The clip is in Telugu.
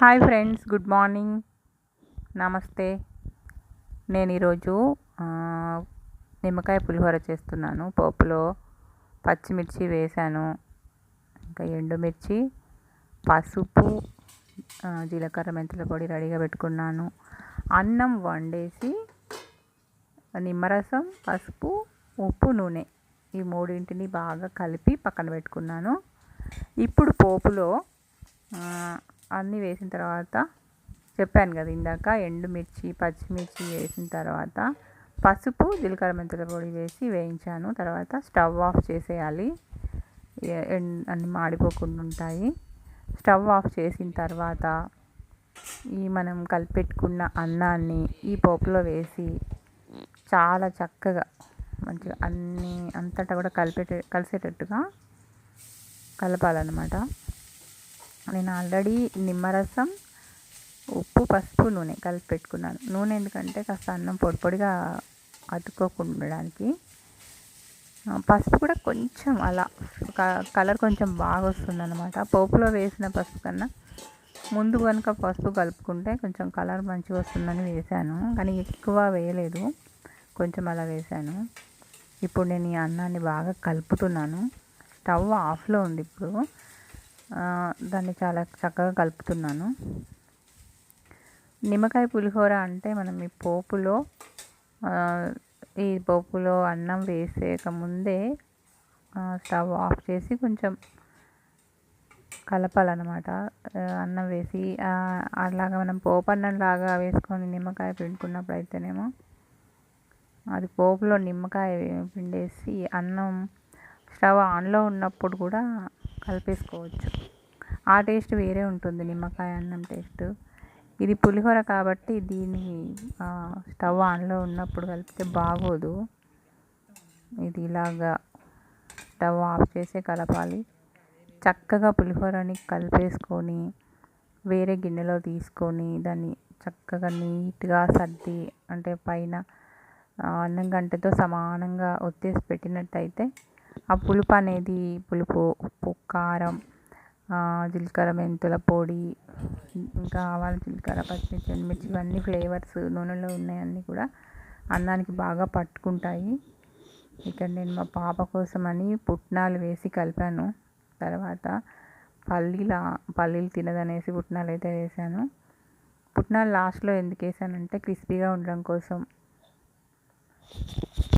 Hi friends good morning. నమస్తే. నేను ఈరోజు నిమ్మకాయ పులిహోర చేస్తున్నాను. పోపులో పచ్చిమిర్చి వేసాను ఇంకా ఎండుమిర్చి పసుపు జీలకర్ర మెంతుల పొడి రెడీగా పెట్టుకున్నాను. అన్నం వండేసి నిమ్మరసం పసుపు ఉప్పు నూనె ఈ మూడింటిని బాగా కలిపి పక్కన పెట్టుకున్నాను. ఇప్పుడు పోపులో అన్నీ వేసిన తర్వాత చెప్పాను కదా ఇందాక ఎండుమిర్చి పచ్చిమిర్చి వేసిన తర్వాత పసుపు జీలకర్ర మెంతుల పొడి వేసి వేయించాను. తర్వాత స్టవ్ ఆఫ్ చేసేయాలి. ఏ- అన్ని మాడిపోకుండా ఉంటాయి. స్టవ్ ఆఫ్ చేసిన తర్వాత ఈ మనం కలిపెట్టుకున్న అన్నాన్ని ఈ పోపులో వేసి చాలా చక్కగా మంచిగా అన్నీ అంతటా కూడా కలిపేట కలిసేటట్టుగా కలపాలన్నమాట. నేను ఆల్రెడీ నిమ్మరసం ఉప్పు పసుపు నూనె కలిపి పెట్టుకున్నాను. నూనె ఎందుకంటే కాస్త అన్నం పొడి పొడిగా అతుక్కోకుండా ఉండడానికి పసుపు కూడా కొంచెం అలా క- కలర్ కొంచెం బాగా వస్తుంది అనమాట పోపులో వేసిన పసుపు కన్నా ముందు కనుక పసుపు కలుపుకుంటే కొంచెం కలర్ మంచిగా వస్తుందని వేశాను. కానీ ఎక్కువ వేయలేదు. కొంచెం అలా వేశాను. ఇప్పుడు నేను ఈ అన్నాన్ని బాగా కలుపుతున్నాను. స్టవ్ ఆఫ్లో ఉంది ఇప్పుడు. దాన్ని చాలా చక్కగా కలుపుతున్నాను. నిమ్మకాయ పులిహోర అంటే మనం ఈ పోపులో ఈ పోపులో అన్నం వేసేక ముందే స్టవ్ ఆఫ్ చేసి కొంచెం కలపాలన్నమాట. అన్నం వేసి అలాగా మనం పోపు అన్నం లాగా వేసుకొని నిమ్మకాయ పిండుకున్నప్పుడు అయితేనేమో అది పోపులో నిమ్మకాయ పిండేసి అన్నం స్టవ్ ఆన్లో ఉన్నప్పుడు కూడా కలిపేసుకోవచ్చు. ఆ టేస్ట్ వేరే ఉంటుంది నిమ్మకాయ అన్నం టేస్ట్. ఇది పులిహోర కాబట్టి దీన్ని స్టవ్ ఆన్లో ఉన్నప్పుడు కలిపితే బాగోదు. ఇది ఇలాగా స్టవ్ ఆఫ్ చేసే కలపాలి. చక్కగా పులిహోరని కలిపేసుకొని వేరే గిన్నెలో తీసుకొని దాన్ని చక్కగా నీట్గా సర్ది అంటే పైన అన్నం గంటతో సమానంగా ఒత్తేసి పెట్టినట్టయితే ఆ పులుపు అనేది పులుపు ఉప్పు కారం జీలకర్ర మెంతుల పొడి ఇంకా ఆవాల జీలకర్ర పచ్చిమిర్చి ఎండుమిర్చి ఇవన్నీ ఫ్లేవర్స్ నూనెలో ఉన్నాయన్నీ కూడా అన్నానికి బాగా పట్టుకుంటాయి. ఇక్కడ నేను మా పాప కోసమని పుట్నాలు వేసి కలిపాను. తర్వాత పల్లీల పల్లీలు తినదనేసి పుట్నాలు అయితే వేసాను. పుట్నాలు లాస్ట్లో ఎందుకు వేసానంటే క్రిస్పీగా ఉండడం కోసం.